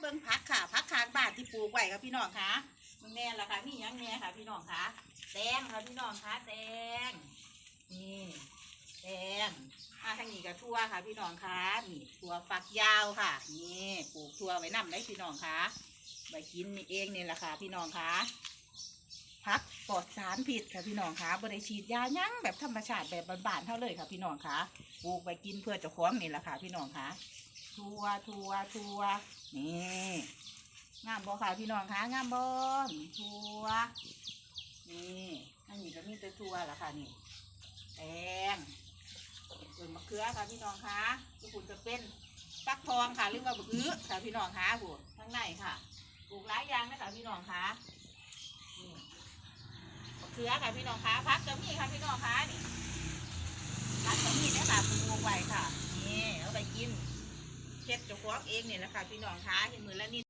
เบิ่งพักค่ะพักคางบ้านที่ปลูกไว้ค่ะพี่น้องค่ะมึงแน่ละค่ะมีหยังแน่ค่ะ พี่น้องค่ะแตงค่ะพี่น้องค่ะแตงนี่แตงมาทางนี้ก็ทั่วค่ะพี่น้องค่ะนี่ทั่วฝักยาวค่ะนี่ปลูกทั่วไว้นำได้พี่น้องค่ะไว้กินนี่เองนี่แหละค่ะ พี่น้องค่ะพักปลอดสารพิษค่ะพี่น้องค่ะบริฉีดยายั้งแบบธรรมชาติแบบบานๆเท่าเลยค่ะ พี่น้องค่ะปลูกไว้กินเพื่อเจ้าของนี่แหละค่ะ พี่น้องค่ะ ทัวทัวทัวนี่งามบ่ค่ะพี่น้องคะงามบ่ทัวนี่อันนี้ก็มีแต่ทัวละค่ะนี่แตงส่วนมะเขือค่ะพี่น้องคะทุกคนจะเป็นฟักทองค่ะหรือว่าบะอื้อค่ะพี่น้องคะผู้ข้างในค่ะปลูกหลายอย่างนะคะพี่น้องคะมะเขือค่ะพี่น้องคะพักก็มีค่ะพี่น้องคะนี่พักก็มีนะคะปลูกไว้ค่ะนี่ เฮ็ดเจ้าของเองเนี่ยแหละค่ะพี่น้องคะเห็นมือแล้วนี่